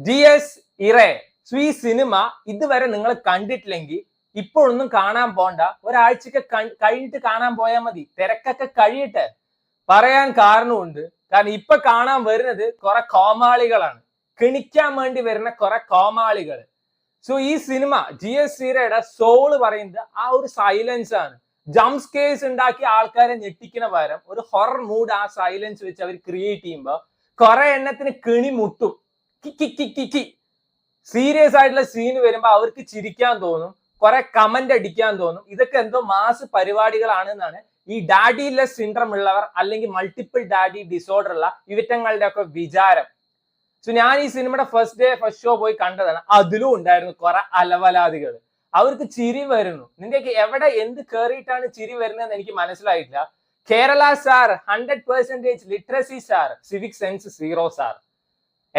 D S ഇറേ സ്വീ സിനിമ ഇതുവരെ നിങ്ങൾ കണ്ടിട്ടില്ലെങ്കിൽ ഇപ്പോഴൊന്നും കാണാൻ പോണ്ട. ഒരാഴ്ചക്ക് കഴി- കഴിഞ്ഞിട്ട് കാണാൻ പോയാൽ മതി. തിരക്കൊക്കെ കഴിയട്ടെ. പറയാൻ കാരണമുണ്ട്. കാരണം ഇപ്പൊ കാണാൻ വരുന്നത് കുറെ കോമാളികളാണ്. കിണിക്കാൻ വേണ്ടി വരുന്ന കുറെ കോമാളികൾ. സോ ഈ സിനിമ ജി എസ് സീരയുടെ സോൾ പറയുന്നത് ആ ഒരു സൈലൻസ് ആണ്. ജംസ് കേസ് ഉണ്ടാക്കി ആൾക്കാരെ ഞെട്ടിക്കുന്ന പകരം ഒരു ഹൊറർ മൂഡ് ആ സൈലൻസ് വെച്ച് അവർ ക്രിയേറ്റ് ചെയ്യുമ്പോൾ കുറെ എണ്ണത്തിന് കിണി മുട്ടും. സീരിയസ് ആയിട്ടുള്ള സീൻ വരുമ്പോൾ അവർക്ക് ചിരിക്കാൻ തോന്നും കുറെ കമന്റ് അടിക്കാൻ തോന്നും. ഇതൊക്കെ എന്തോ മാസ് പരിപാടികളാണെന്നാണ്. ഈ ഡാഡി ലെസ് സിൻഡ്രം ഉള്ളവർ അല്ലെങ്കിൽ മൾട്ടിപ്പിൾ ഡാഡി ഡിസോർഡർ ഉള്ള ഇവറ്റങ്ങളുടെ ഒക്കെ വിചാരം. സോ ഞാൻ ഈ സിനിമയുടെ ഫസ്റ്റ് ഡേ ഫസ്റ്റ് ഷോ പോയി കണ്ടതാണ്. അതിലും ഉണ്ടായിരുന്നു കുറെ അലവലാദികൾ അവർക്ക് ചിരി വരുന്നു. നിന്റെയൊക്കെ എവിടെ എന്ത് കേറിയിട്ടാണ് ചിരി വരുന്നതെന്ന് എനിക്ക് മനസ്സിലായിട്ടില്ല. Kerala sir hundred percentage literacy sir civic sense zero sir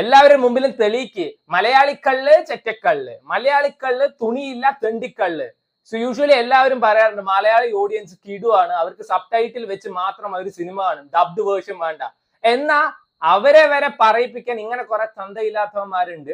എല്ലാവരും മുമ്പിലും തെളിയിക്ക്. മലയാളിക്കള്ള് ചെറ്റക്കള്ള്. മലയാളിക്കള്ള് തുണിയില്ല തെണ്ടിക്കള്ള്. സോ യൂഷ്വലി എല്ലാവരും പറയാറുണ്ട് മലയാളി ഓഡിയൻസ് കിടുവാണ്. അവർക്ക് സബ് ടൈറ്റിൽ വെച്ച് മാത്രം അവർ സിനിമ കാണും. ഡബ്ഡ് വേർഷൻ വേണ്ട. എന്നാ അവരെ വരെ പറയിപ്പിക്കാൻ ഇങ്ങനെ കുറെ തന്തയില്ലാത്തവന്മാരുണ്ട്.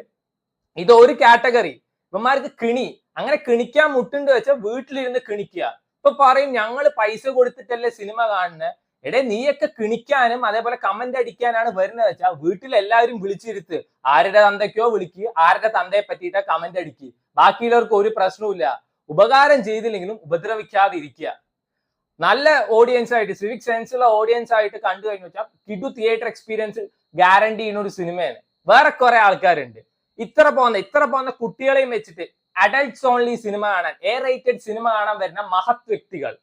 ഇത് ഒരു കാറ്റഗറി ഇവന്മാർക്ക് കിണി. അങ്ങനെ കിണിക്കാൻ മുട്ടുണ്ട് വെച്ചാൽ വീട്ടിലിരുന്ന് കിണിക്കുക. ഇപ്പൊ പറയും ഞങ്ങൾ പൈസ കൊടുത്തിട്ടല്ലേ സിനിമ കാണുന്നത് എടേ നീയൊക്കെ കിണിക്കാനും അതേപോലെ കമന്റ് അടിക്കാനാണ് വരുന്നത് വെച്ചാൽ വീട്ടിലെല്ലാവരും വിളിച്ചിരുത്ത്. ആരുടെ തന്തയ്ക്കോ വിളിക്ക് ആരുടെ തന്തയെ പറ്റിയിട്ട് കമന്റ് അടിക്ക്. ബാക്കിയുള്ളവർക്ക് ഒരു പ്രശ്നവുമില്ല. ഉപകാരം ചെയ്തില്ലെങ്കിലും ഉപദ്രവിക്കാതെ ഇരിക്കുക. നല്ല ഓഡിയൻസ് ആയിട്ട് സിവിക് സെൻസ് ഉള്ള ഓഡിയൻസ് ആയിട്ട് കണ്ടു കഴിഞ്ഞു വെച്ചാൽ കിഡു തിയേറ്റർ എക്സ്പീരിയൻസ് ഗ്യാരണ്ടി ചെയ്യുന്ന ഒരു സിനിമയാണ്. വേറെ കുറെ ആൾക്കാരുണ്ട്. ഇത്ര പോകുന്ന ഇത്ര പോകുന്ന കുട്ടികളെയും വെച്ചിട്ട് അഡൽട്സ് ഓൺലി സിനിമ കാണാൻ എ റേറ്റഡ് സിനിമ കാണാൻ വരുന്ന മഹത് വ്യക്തികൾ.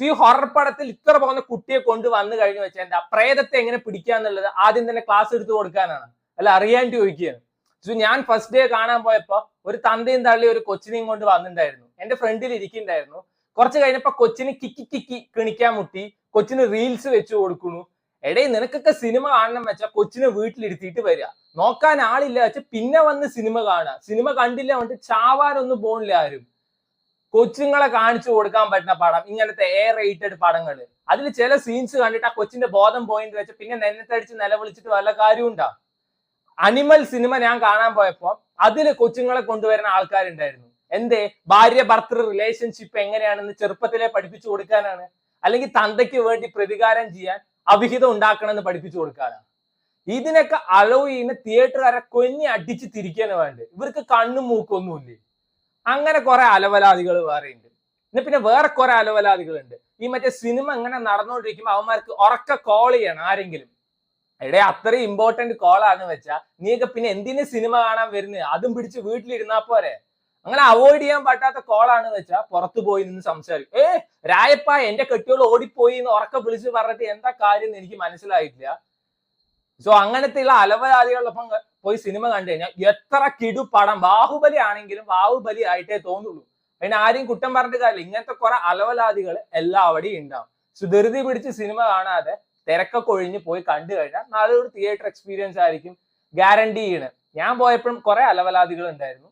ഈ ഹൊറർ പടത്തിൽ ഇത്ര പോകുന്ന കുട്ടിയെ കൊണ്ട് വന്നു കഴിഞ്ഞു വെച്ചാൽ എന്താ? പ്രേതത്തെ എങ്ങനെ പിടിക്കാന്നുള്ളത് ആദ്യം തന്നെ ക്ലാസ് എടുത്തു കൊടുക്കാനാണ്. അല്ല അറിയാൻ ചോദിക്കുകയാണ്. ഞാൻ ഫസ്റ്റ് ഡേ കാണാൻ പോയപ്പോ ഒരു തന്തയും തള്ളി ഒരു കൊച്ചിനെയും കൊണ്ട് വന്നിട്ടുണ്ടായിരുന്നു. എന്റെ ഫ്രണ്ടിൽ ഇരിക്കുന്നുണ്ടായിരുന്നു. കുറച്ച് കഴിഞ്ഞപ്പോ കൊച്ചിന് കിക്കി കിക്കി കിണിക്കാൻ മുട്ടി. കൊച്ചിന് റീൽസ് വെച്ച് കൊടുക്കുന്നു. എടേ നിനക്കൊക്കെ സിനിമ കാണണം വെച്ചാൽ കൊച്ചിനെ വീട്ടിലിരുത്തിയിട്ട് വരിക നോക്കാൻ ആളില്ല വെച്ചാൽ പിന്നെ വന്ന് സിനിമ കാണുക സിനിമ കണ്ടില്ല വന്നിട്ട് ചാവാനൊന്നും പോണില്ല ആരും. കൊച്ചുങ്ങളെ കാണിച്ചു കൊടുക്കാൻ പറ്റുന്ന പടം ഇങ്ങനത്തെ എ റേറ്റഡ് പടങ്ങൾ അതിൽ ചില സീൻസ് കണ്ടിട്ട് ആ കൊച്ചിന്റെ ബോധം പോയിന്റ് വെച്ച് പിന്നെ നെന്നത്തടിച്ച് നിലവിളിച്ചിട്ട് വല്ല കാര്യമുണ്ടോ അനിമൽ സിനിമ ഞാൻ കാണാൻ പോയപ്പോ അതിൽ കൊച്ചുങ്ങളെ കൊണ്ടുവരുന്ന ആൾക്കാരുണ്ടായിരുന്നു. എന്തേ? ഭാര്യ ഭർത്തൃ റിലേഷൻഷിപ്പ് എങ്ങനെയാണെന്ന് ചെറുപ്പത്തിലെ പഠിപ്പിച്ചു കൊടുക്കാനാണ്. അല്ലെങ്കിൽ തന്തയ്ക്ക് വേണ്ടി പ്രതികാരം ചെയ്യാൻ അവിഹിതം ഉണ്ടാക്കണമെന്ന് പഠിപ്പിച്ചു കൊടുക്കാനാണ്. ഇതിനൊക്കെ അലോ ചെയ്യുന്ന തിയേറ്ററുകാരെ കൊഞ്ഞി അടിച്ച് തിരിക്കാനാണ് വേണ്ടത്. ഇവർക്ക് കണ്ണും മൂക്കൊന്നുമില്ലേ? അങ്ങനെ കുറെ അലവലാദികൾ വേറെ ഉണ്ട്. ഇന്ന് പിന്നെ വേറെ കുറെ അലവലാദികളുണ്ട്. ഈ മറ്റേ സിനിമ ഇങ്ങനെ നടന്നുകൊണ്ടിരിക്കുമ്പോൾ അവന്മാർക്ക് ഉറക്ക കോൾ ചെയ്യണം ആരെങ്കിലും. എടേ അത്രയും ഇമ്പോർട്ടന്റ് കോൾ ആണെന്ന് വെച്ചാൽ നീയൊക്കെ പിന്നെ എന്തിനു സിനിമ കാണാൻ വരുന്നത് അതും പിടിച്ച് വീട്ടിലിരുന്നാ പോരെ. അങ്ങനെ അവോയ്ഡ് ചെയ്യാൻ പറ്റാത്ത കോളാണ് വെച്ചാൽ പുറത്തു പോയി നിന്ന് സംസാരിക്കും. ഏ രായപ്പ എന്റെ കെട്ടികൾ ഓടിപ്പോയി എന്ന് ഉറക്കം വിളിച്ച് പറഞ്ഞിട്ട് എന്താ കാര്യം എന്ന് എനിക്ക് മനസ്സിലായിട്ടില്ല. സോ അങ്ങനത്തെ ഉള്ള അലവലാദികളൊപ്പം പോയി സിനിമ കണ്ടു കഴിഞ്ഞാൽ എത്ര കിടു പടം ബാഹുബലി ആണെങ്കിലും ബാഹുബലി ആയിട്ടേ തോന്നുള്ളൂ. അതിന് ആരെയും കുറ്റം പറഞ്ഞിട്ട് കാര്യമില്ല. ഇങ്ങനത്തെ കുറെ അലവലാദികൾ എല്ലാവിടെയും ഉണ്ടാവും സോ ധൃതി പിടിച്ച് സിനിമ കാണാതെ തിരക്കൊക്കെ ഒഴിഞ്ഞ് പോയി കണ്ടു കഴിഞ്ഞാൽ നല്ലൊരു തിയേറ്റർ എക്സ്പീരിയൻസ് ആയിരിക്കും ഗ്യാരണ്ടി ചെയ്യണ്. ഞാൻ പോയപ്പോഴും കുറെ അലവലാദികൾ ഉണ്ടായിരുന്നു.